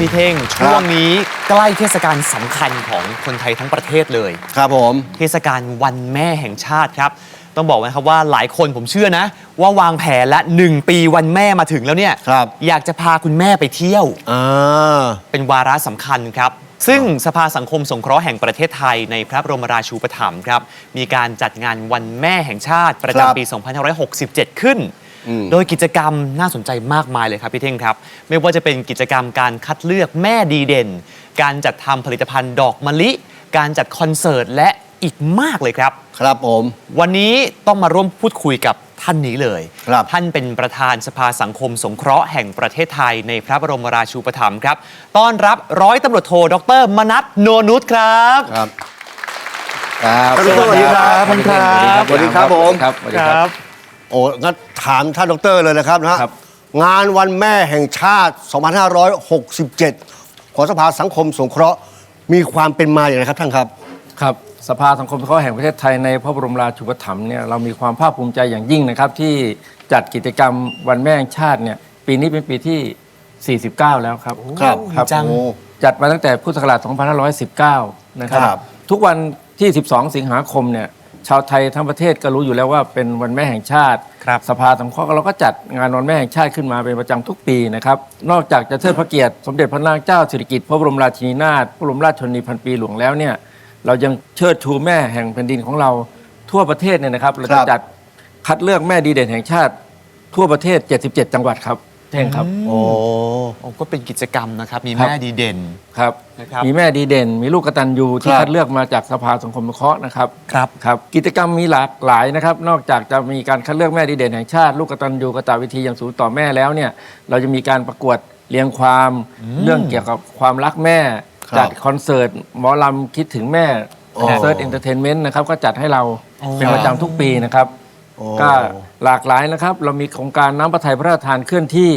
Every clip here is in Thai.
พี่เท่งช่วงนี้ใกล้เทศกาลสำคัญของคนไทยทั้งประเทศเลย ครับผม เทศกาลวันแม่แห่งชาติครับ ต้องบอกนะครับว่าหลายคนผมเชื่อนะ ว่าวางแผนและ1ปีวันแม่มาถึงแล้วเนี่ยครับ อยากจะพาคุณแม่ไปเที่ยว อ่า เป็นวาระสำคัญครับ ซึ่งสภาสังคมสงเคราะห์แห่งประเทศไทยในพระบรมราชูปถัมภ์ครับ มีการจัดงานวันแม่แห่งชาติประครับ จำปี 2567 ขึ้นอืม โดยกิจกรรมน่าสนใจมากมายเลยครับพี่เท่งครับ ไม่ว่าจะเป็นกิจกรรมการคัดเลือกแม่ดีเด่น การจัดทำผลิตภัณฑ์ดอกมะลิ การจัดคอนเสิร์ตและอีกมากเลยครับ ครับผม วันนี้ต้องมาร่วมพูดคุยกับท่านนี้เลย ครับ ท่านเป็นประธานสภาสังคมสงเคราะห์แห่งประเทศไทยในพระบรมราชูปถัมภ์ครับ ต้อนรับร้อยตำรวจโทดรมนัทโนนุชครับ ครับ ครับ สวัสดีครับ สวัสดีครับ สวัสดีครับผม ครับ สวัสดีครับ โอ้งั้นถามท่านดรเลยนะครับนะฮะครับ งานวันแม่แห่งชาติ 2567 ของสภาสังคมสงเคราะห์มีความเป็นมาอย่างไรครับท่านครับ ครับสภาสังคมสงเคราะห์แห่งประเทศไทยในพระบรมราชูปถัมภ์เนี่ยเรามีความภาคภูมิใจอย่างยิ่งนะครับ ที่จัดกิจกรรมวันแม่แห่งชาติเนี่ยปีนี้เป็นปีที่ 49 แล้วครับครับครับจัง โอ้จัดมาตั้งแต่พุทธศักราช2519 นะครับ ครับ ทุกวันที่ 12 สิงหาคมเนี่ย ชาวไทยทั้งประเทศก็รู้อยู่แล้วว่าเป็นวันแม่แห่งชาติ ครับสภาสังเคราะห์เราก็จัดงานวันแม่แห่งชาติขึ้นมาเป็นประจำทุกปีนะครับ นอกจากจะเทิดพระเกียรติสมเด็จพระนางเจ้าสิริกิติ์พระบรมราชินีนาถพระบรมราชชนนีพันปีหลวงแล้วเนี่ยเรายังเชิดชูแม่แห่งแผ่นดินของเราทั่วประเทศเนี่ยนะครับเราครัจะบ จัดคัดเลือกแม่ดีเด่นแห่งชาติทั่วประเทศ 77 จังหวัดครับ เท่งครับ โอ้โอ้ก็เป็นกิจกรรมนะครับ มีครับ แม่ดีเด่น ครับนะครับ มีแม่ดีเด่น มีลูกกตัญญูที่ครับคัดเลือกมาจากสภาสังคมสงเคราะห์นะครับ ครับ ครับกิจกรรมมีหลากหลายนะครับ นอกจากจะมีการคัดเลือกแม่ดีเด่นแห่งชาติ ลูกกตัญญูกตวิธีอย่างสูงต่อแม่แล้วเนี่ยเราจะมีการประกวดเรียงความเรื่องเกี่ยวกับความรักแม่ ครับจัดคอนเสิร์ตหมอลำคิดถึงแม่โอ้คอนเสิร์ตเอนเตอร์เทนเมนต์นะครับก็จัดให้เราโอ้เป็นประจำทุกปีนะครับ โอ้ ก็ หลากหลายนะครับ เรามีโครงการน้ำพระทัยพระราชทานเคลื่อนที่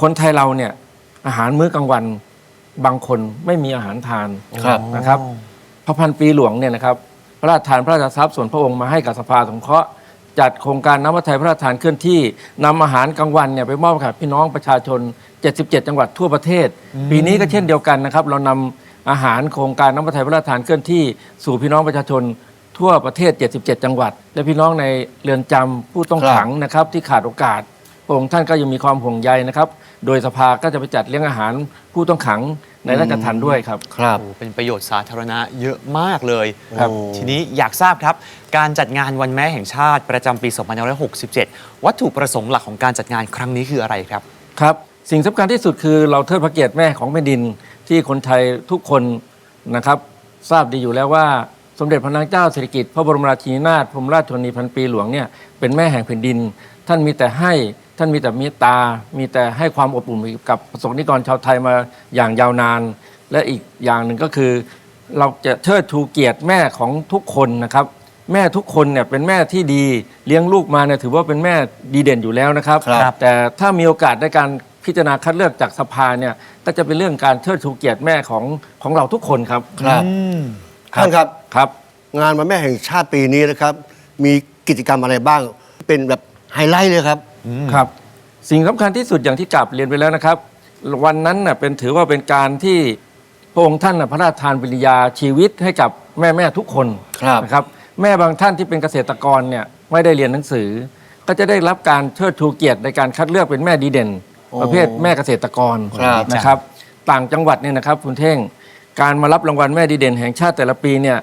คนไทยเราเนี่ยอาหารมื้อกลางวันบางคนไม่มีอาหารทานครับนะครับพระพันปีหลวงเนี่ยนะครับพระราชทานพระราชทรัพย์ส่วนพระองค์มาให้กับสภาสงเคราะห์จัดโครงการน้ำพระทัยพระราชทานเคลื่อนที่นำอาหารกลางวันเนี่ยไปมอบให้กับพี่น้องประชาชน 77 จังหวัดทั่วประเทศ ปีนี้ก็เช่นเดียวกันนะครับ เรานำอาหารโครงการน้ำพระทัยพระราชทานเคลื่อนที่สู่พี่น้องประชาชน ทั่วประเทศ 77 จังหวัด และพี่น้องในเรือนจำผู้ต้องครับขังนะครับที่ขาดโอกาสพระองค์ท่านก็ยังมีความห่วงใยนะครับ โดยสภาก็จะไปจัดเลี้ยงอาหารผู้ต้องขังในราชทัณฑ์ด้วยครับ ครับ โอ้เป็นประโยชน์สาธารณะเยอะมากเลยครับทีนี้อยากทราบครับ การจัดงานวันแม่แห่งชาติประจำปี 2567 วัตถุประสงค์หลักของการจัดงานครั้งนี้คืออะไรครับ ครับ สิ่งสำคัญที่สุดคือเราเทิดพระเกียรติแม่ของแผ่นดินที่คนไทยทุกคนนะครับ ทราบดีอยู่แล้วว่า สมเด็จพระนางเจ้าสิริกิติ์พระบรมราชินีนาถพระบรมราชชนนีพันปีหลวงเนี่ยเป็นแม่แห่งแผ่นดิน ท่านมีแต่ให้ท่านมีแต่เมตตา มีแต่ให้ความอบอุ่นกับประสบนิกรชาวไทยมาอย่างยาวนาน และอีกอย่างหนึ่งก็คือ เราจะเทิดชูเกียรติแม่ของทุกคนนะครับ แม่ทุกคนเนี่ยเป็นแม่ที่ดีเลี้ยงลูกมาเนี่ยถือว่าเป็นแม่ดีเด่นอยู่แล้วนะครับ ครับ แต่ถ้ามีโอกาสในการพิจารณาคัดเลือกจากสภาเนี่ยก็จะเป็นเรื่องการเทิดชูเกียรติแม่ของของเราทุกคนครับ ครับ ท่านครับครับ งานวันแม่แห่งชาติปีนี้นะครับ มีกิจกรรมอะไรบ้าง เป็นแบบไฮไลท์เลยครับ ครับ สิ่งสำคัญที่สุดอย่างที่กลับเรียนไปแล้วนะครับ วันนั้นน่ะเป็นถือว่าเป็นการที่พระองค์ท่านน่ะพระราชทานปริญญาชีวิตให้กับแม่แม่ๆทุกคนครับ นะครับ แม่บางท่านที่เป็นเกษตรกรเนี่ยไม่ได้เรียนหนังสือ ก็จะได้รับการเชิดชูเกียรติในการคัดเลือกเป็นแม่ดีเด่น ประเภทแม่เกษตรกรครับ นะครับ ต่างจังหวัดเนี่ยนะครับคุณเท่ง การมารับรางวัลแม่ดีเด่นแห่งชาติแต่ละปีเนี่ย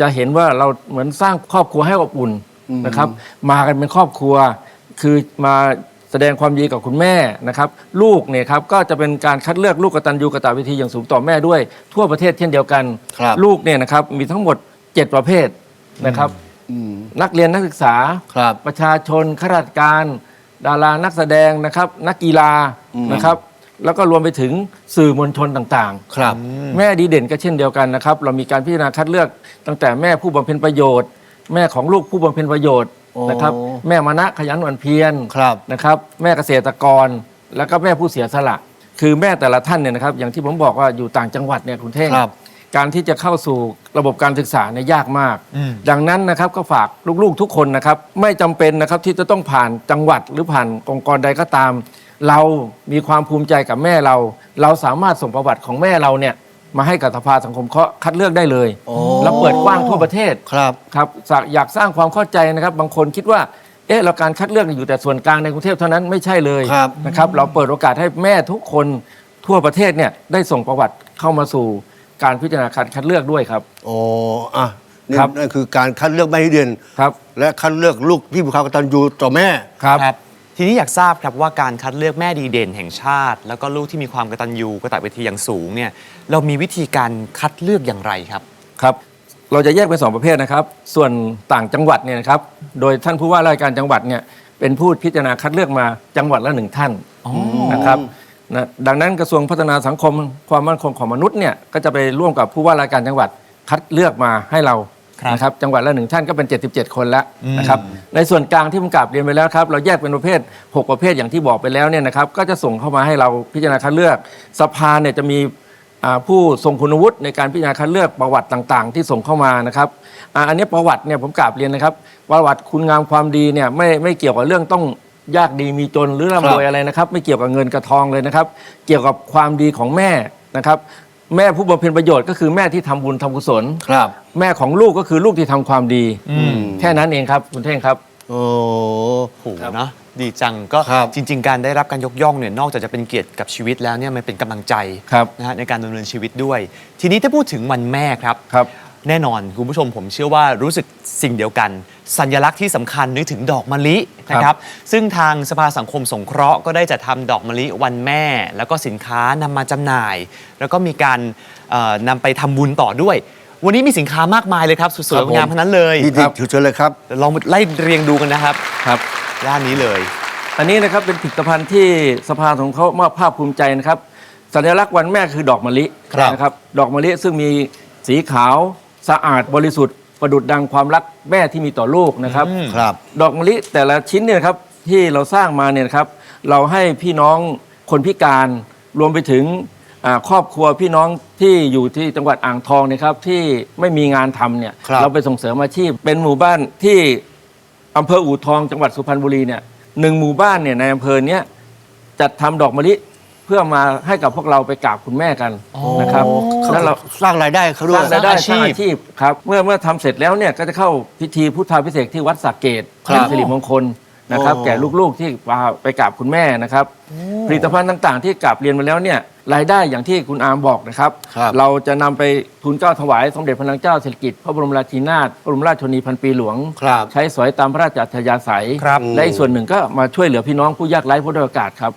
จะเห็นว่าเราเหมือนสร้างครอบครัวให้อบอุ่นนะครับ มากันเป็นครอบครัว คือมาแสดงความยินดีกับคุณแม่นะครับ ลูกเนี่ยครับก็จะเป็นการคัดเลือกลูกกตัญญูกตวิธีอย่างสูงต่อแม่ด้วย ทั่วประเทศเช่นเดียวกัน ครับลูกเนี่ยนะครับมีทั้งหมด 7 ประเภทนะครับอืมนักเรียนนักศึกษา ครับ ประชาชนข้าราชการ ดารานักแสดงนะครับ นักกีฬาอืมนะครับ แล้วก็รวมไปถึงสื่อมวลชนต่างครับๆแม่ดีเด่นก็เช่นเดียวกันนะครับ เรามีการพิจารณาคัดเลือกตั้งแต่แม่ผู้บำเพ็ญประโยชน์ แม่ของลูกผู้บำเพ็ญประโยชน์โอ้นะครับ แม่มณะขยันหมั่นเพียรครับนะครับ แม่เกษตรกร แล้วก็แม่ผู้เสียสละ คือแม่แต่ละท่านเนี่ยนะครับ อย่างที่ผมบอกว่าอยู่ต่างจังหวัดเนี่ยคุณเท่งครับ การที่จะเข้าสู่ระบบการศึกษาเนี่ยยากมาก อืม ดังนั้นนะครับก็ฝากลูกๆทุกคนนะครับ ไม่จำเป็นนะครับที่จะต้องผ่านจังหวัดหรือผ่านองค์กรใดก็ตาม เรามีความภูมิใจกับแม่เรา เราสามารถส่งประวัติของแม่เราเนี่ยมาให้กับสภาสังคมเคราะห์คัดเลือกได้เลยโอ้แล้วเปิดกว้างทั่วประเทศครับครับสะอยากสร้างความเข้าใจนะครับ บางคนคิดว่าเอ๊ะเราการคัดเลือกอยู่แต่ส่วนกลางในกรุงเทพเท่านั้นไม่ใช่เลยครับนะครับเราเปิดโอกาสให้แม่ทุกคนทั่วประเทศเนี่ยได้ส่งประวัติเข้ามาสู่การพิจารณาการคัดเลือกด้วยครับโอ้อะนี่ครับนั่นคือการคัดเลือกแม่ที่เด่นครับ และคัดเลือกลูกที่มีความกตัญญูต่อแม่ครับ ทีนี้อยากทราบครับว่าการคัดเลือกแม่ดีเด่นแห่งชาติ แล้วก็ลูกที่มีความกตัญญูกระต่ายเวทีอย่างสูงเนี่ยเรามีวิธีการคัดเลือกอย่างไรครับครับ เราจะแยกเป็นสองประเภทนะครับ ส่วนต่างจังหวัดเนี่ยนะครับโดยท่านผู้ว่าราชการจังหวัดเนี่ยเป็นผู้พิจารณาคัดเลือกมาจังหวัดละหนึ่งท่านนะครับนะดังนั้นกระทรวงพัฒนาสังคมความมั่นคงของมนุษย์เนี่ยก็จะไปร่วมกับผู้ว่าราชการจังหวัดคัดเลือกมาให้เราครับ นะครับจังหวัดละหนึ่งท่านก็เป็น 77 คนแล้วนะครับในส่วนกลางที่ผมกราบเรียนไปแล้วครับเราแยกเป็นประเภท 6 ประเภทอย่างที่บอกไปแล้วเนี่ยนะครับก็จะส่งเข้ามาให้เราพิจารณาคัดเลือก สภาเนี่ยจะมีอ่าผู้ทรงคุณวุฒิในการพิจารณาคัดเลือกประวัติต่างๆ ที่ส่งเข้ามานะครับอาอันนี้ประวัติเนี่ยผมกราบเรียนนะครับ ประวัติคุณงามความดีเนี่ยไม่ไม่เกี่ยวกับเรื่องต้องยากดีมีจนหรือร่ำรวยอะไรนะครับ ไม่เกี่ยวกับเงินกระทองเลยนะครับ เกี่ยวกับความดีของแม่นะครับ แม่ผู้บำเพ็ญประโยชน์ก็คือแม่ที่ทำบุญทำกุศล ครับ แม่ของลูกก็คือลูกที่ทำความดี แค่นั้นเองครับ คุณเท่งครับโอ้โอ้โหเนอะดีจังก็ครับจริง ๆ การได้รับการยกย่องเนี่ยนอกจากจะเป็นเกียรติกับชีวิตแล้วเนี่ยมันเป็นกำลังใจครับนะฮะในการดำเนินชีวิตด้วย ทีนี้ถ้าพูดถึงวันแม่ครับ ครับ แน่นอนคุณผู้ชมผมเชื่อว่ารู้สึกสิ่งเดียวกัน สัญลักษณ์ที่สำคัญนึกถึงดอกมะลินะครับซึ่งทางสภาสังคมสงเคราะห์ก็ได้จะทำดอกมะลิวันแม่ แล้วก็สินค้านำมาจำหน่าย แล้วก็มีการเอ่อนำไปทำบุญต่อด้วย วันนี้มีสินค้ามากมายเลยครับสวยๆงามๆทั้งนั้นเลยดีดีเชิญเลยครับเดี๋ยวลองไล่เรียงดูกันนะครับครับด้านนี้เลย อันนี้นะครับเป็นผลิตภัณฑ์ที่สภาของเขามอบภาคภูมิใจนะครับ สัญลักษณ์วันแม่คือดอกมะลิครับ นะครับ ดอกมะลิซึ่งมีสีขาว สะอาดบริสุทธิ์ประดุดดังความรักแม่ที่มีต่อลูกนะครับอืมครับ ดอกมะลิแต่ละชิ้นเนี่ยนะครับที่เราสร้างมาเนี่ยนะครับ เราให้พี่น้องคนพิการรวมไปถึงอ่าครอบครัวพี่น้องที่อยู่ที่จังหวัดอ่างทองเนะครับที่ไม่มีงานทำเนี่ยครับ เราไปส่งเสริมอาชีพ เป็นหมู่บ้านที่อำเภออู่ทองจังหวัดสุพรรณบุรีเนี่ยหนึ่งหมู่บ้านเนี่ยในอำเภอเนี้ยจัดทำดอกมะลิ เพื่อมาให้กับพวกเราไปกราบคุณแม่กันนะครับโอ้แล้วเรา สร้างรายได้เขาด้สวยร้างรายได้สร้างอาชีพสร้างอาชีพครับเมื่อเมื่อทำเสร็จแล้วเนี่ยก็จะเข้าพิธีพุทธาพิเศษกที่วัดสักเกตครับเป็นสิริมงคลนะครับ โอ้ แก่ลูกๆที่มาไปกราบคุณแม่นะครับ ผลิตภัณฑ์ต่างๆ ที่กราบเรียนมาแล้วเนี่ยรายได้อย่างที่คุณอาร์มบอกนะครับ ครับเราจะนำไปทุนเกล้าถวายสมเด็จพระนางเจ้าสิริกิติ์พระบรมราชินีนาถพระบรมราชชนนีพันปีหลวง ครับใช้สอยตามพระราชอัธยาศัย ครับ และอีกส่วนหนึ่งก็มาช่วยเหลือพี่น้องผู้ยากไร้ผู้ด้อยโอกาสครับ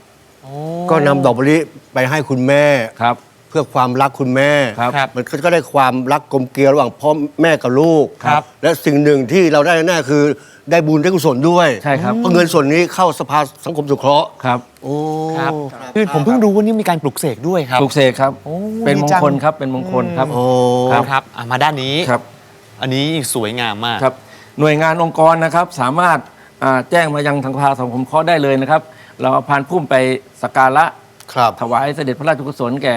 ก็นำดอกมะลิไปให้คุณแม่ ครับ เพื่อความรักคุณแม่ ครับครับมันก็ได้ความรักกลมเกลียวระหว่างพ่อแม่กับลูก ครับ และสิ่งหนึ่งที่เราได้แน่ๆคือได้บุญได้กุศลด้วยใช่ครับ เพราะเงินส่วนนี้เข้าสภาสังคมสงเคราะห์ ครับโอ้ครับคือผมเพิ่งรู้ว่านี่มีการปลุกเสกด้วยครับ ปลูกเสกครับ โอ้เป็นมดีงจัง คลครับ เป็นมงคลครับ โอ้ ครับครับอะมาด้านนี้ครับ อันนี้สวยงามมาก ครับหน่วยงานองค์กรนะครับสามารถอ่าแจ้งมายังทางสภาสังคมเคราะห์ได้เลยนะครับ เราเอาพานพุ่มไปสักการะครับ ถวายเสด็จพระราชกุศลแก่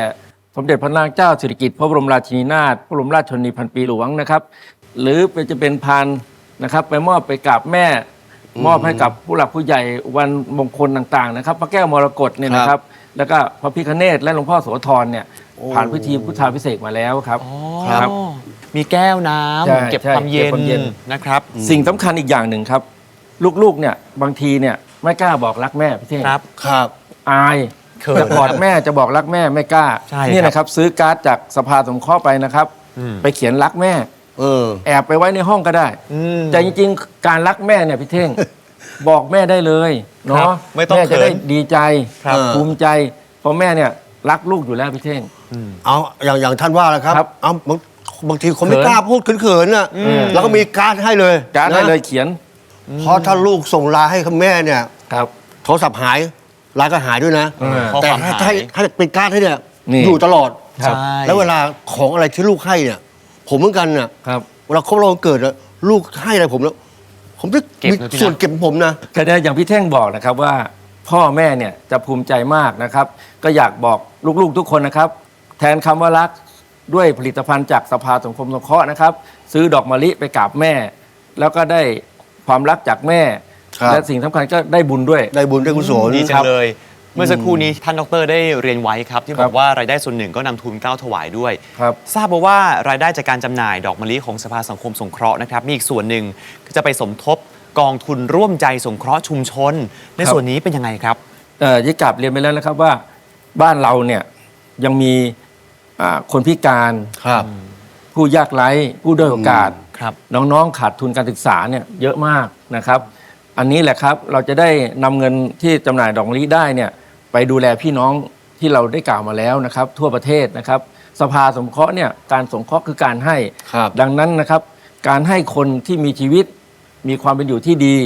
สมเด็จพระนางเจ้าสิริกิติ์พระบรมราชินีนาถพระบรมราชชนนีพันปีหลวงนะครับ หรือเป็นจะเป็นพานนะครับ ไปมอบไปกราบแม่ มอบให้กับผู้หลักผู้ใหญ่วันมงคลต่างๆนะครับ พระแก้วมรกตเนี่ยนะครับ แล้วก็พระพิฆเนศและหลวงพ่อโสธรเนี่ยผ่านพิธีพุทธาพิเศษกมาแล้วครับครับอ๋อมีแก้วน้ใช่ำเก็บใช่ความเย็เก็บความเย็นน นะครับ สิ่งสำคัญอีกอย่างหนึ่งครับ ลูกๆเนี่ยบางทีเนี่ย ไม่กล้าบอกรักแม่พี่เท่งครับ ครับ อายเขินจะกอดแม่จะบอกรักแม่ไม่กล้าใช่นี่ครับนะครับ ซื้อการ์ดจากสภาสงเคราะห์ไปนะครับ อืม ไปเขียนรักแม่ เออ แอบไปไว้ในห้องก็ได้ อืม แต่จริงๆ การรักแม่เนี่ยพี่เท่ง บอกแม่ได้เลยครัเนาะบไม่ต้องแม่จะได้เขินดีใจครับ ภูมิใจเพราะแม่เนี่ยรักลูกอยู่แล้วพี่เท่ง เอาอย่างอย่างท่านว่าแล้วครับ ครับเอาบางบางทีคนไม่เขินกล้าพูดเขินๆน่ะอืมแล้วก็มีการ์ดให้เลยการ์ดได้นะเลยเขียน เพราะถ้าลูกส่งไลน์ให้คุณแม่เนี่ย ครับโทรศัพท์หายไลน์ก็หายด้วยนะ อืม แต่ข้อความให้หายให้ให้เป็นการ์ดให้เนี่ยนี่อยู่ตลอด ครับ ใช่ แล้วเวลาของอะไรที่ลูกให้เนี่ย ผมเหมือนกันน่ะครับ เวลาครบรอบวันเกิดอะลูกให้อะไรผมแล้ว ผมจะเก็บมีนะพี่นะ ส่วนเก็บของผมนะ ก็ได้อย่างพี่เท่งบอกนะครับว่าพ่อแม่เนี่ยจะภูมิใจมากนะครับ ก็อยากบอกลูกๆทุกคนนะครับ แทนคำว่ารักด้วยผลิตภัณฑ์จากสภาสังคมสงเคราะห์นะครับ ซื้อดอกมะลิไปกราบแม่ แล้วก็ได้ความรักจากแม่ ครับ และสิ่งสำคัญก็ได้บุญด้วย ได้บุญได้กุศล ดีจังเลย เมื่อสักครู่นี้ท่านดรได้เรียนไว้ครับ ที่บครัอกบว่ารายได้ส่วนหนึ่งก็นำทุนเกล้าถวายด้วย ครับ ทราบมาว่ารายได้จากการจำหน่ายดอกมะลิของสภาสังคมสงเคราะห์นะครับ มีอีกส่วนหนึ่งก็จะไปสมทบกองทุนร่วมใจสงเคราะห์ชุมชน ในครับส่วนนี้เป็นยังไงครับ เอ่อยิ่งกลับเรียนไปแล้วนะครับว่าบ้านเราเนี่ยยังมีอ่าคนพิการครับ ผู้ยากไร้ผู้ด้อยโอกาส ครับ น้องๆขาดทุนการศึกษาเนี่ยเยอะมากนะครับ อันนี้แหละครับเราจะได้นำเงินที่จำหน่ายดอกมะลิได้เนี่ยไปดูแลพี่น้องที่เราได้กล่าวมาแล้วนะครับ ทั่วประเทศนะครับ สภาสงเคราะห์เนี่ยการสงเคราะห์คือการให้ ครับ ดังนั้นนะครับ การให้คนที่มีชีวิต มีความเป็นอยู่ที่ดี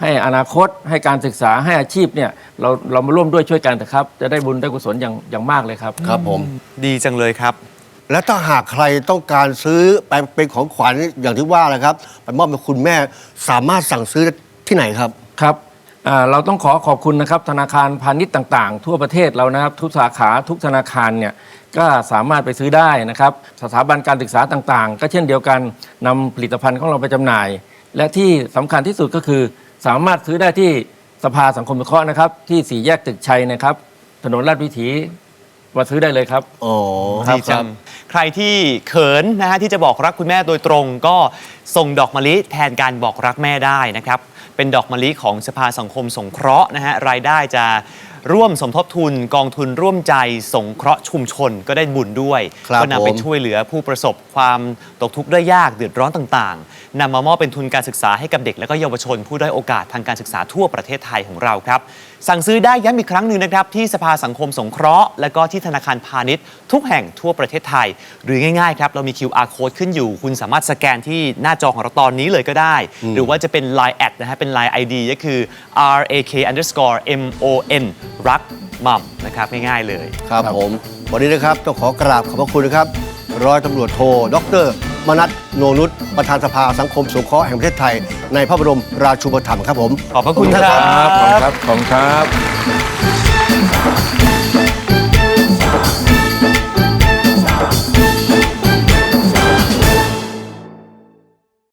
ให้อนาคต ให้การศึกษาให้อาชีพเนี่ยเราเรามาร่วมด้วยช่วยกันนะครับ จะได้บุญได้กุศลอย่างอย่างมากเลยครับ ครับผมดีจังเลยครับ และถ้าหากใครต้องการซื้อไปเป็นของขวัญอย่างที่ว่าแหละครับ ไปมอบให้คุณแม่สามารถสั่งซื้อ ที่ไหนครับ ครับอ่าเราต้องขอขอบคุณนะครับธนาคารพาณิชย์ต่างๆ ทั่วประเทศเรานะครับทุกสาขาทุกธนาคารเนี่ยก็สามารถไปซื้อได้นะครับ สถาบันการศึกษาต่างๆ ก็เช่นเดียวกันนำผลิตภัณฑ์ของเราไปจำหน่าย และที่สำคัญที่สุดก็คือ สามารถซื้อได้ที่สภาสังคมสงเคราะห์นะครับ ที่สี่แยกตึกชัยนะครับ ถนนลาดวิถีมาซื้อได้เลยครับอ๋อดีจังใครที่เขินนะฮะที่จะบอกรักคุณแม่โดยตรง ก็ส่งดอกมะลิแทนการบอกรักแม่ได้นะครับ เป็นดอกมะลิของสภาสังคมสงเคราะห์นะฮะรายได้จะ ร่วมสมทบทุนกองทุนร่วมใจสงเคราะห์ชุมชนก็ได้บุญด้วย ครับก็นำไปผม ช่วยเหลือผู้ประสบความตกทุกข์ได้ยากเดือดร้อนต่างๆนำมามอบเป็นทุนการศึกษาให้กับเด็กและก็เยาวชนผู้ด้อยโอกาสทางการศึกษาทั่วประเทศไทยของเราครับ สั่งซื้อได้ย้ำอีกครั้งหนึ่งนะครับ ที่สภาสังคมสงเคราะห์และก็ที่ธนาคารพาณิชย์ ทุกแห่งทั่วประเทศไทย หรือง่ายๆครับเรามี QR code ขึ้นอยู่ คุณสามารถสแกนที่หน้าจอของเราตอนนี้เลยก็ได้ หรือว่าจะเป็น Line แอดนะฮะเป็น Line ID ก็คือ R A K underscore M O N รักมัมนะครับง่ายๆเลย ครับผม วันนี้นะครับต้องขอกราบขอบพระคุณนะครับ ร้อยตำรวจโทดร มนัทโนนุชประธานสภาสังคมสงเคราะห์แห่งประเทศไทย ในพระบรมราชูปถัมภ์ครับผม ขอบพระคุณขอบคณรัครับบขอบคุณครับ ขอบคุณครับ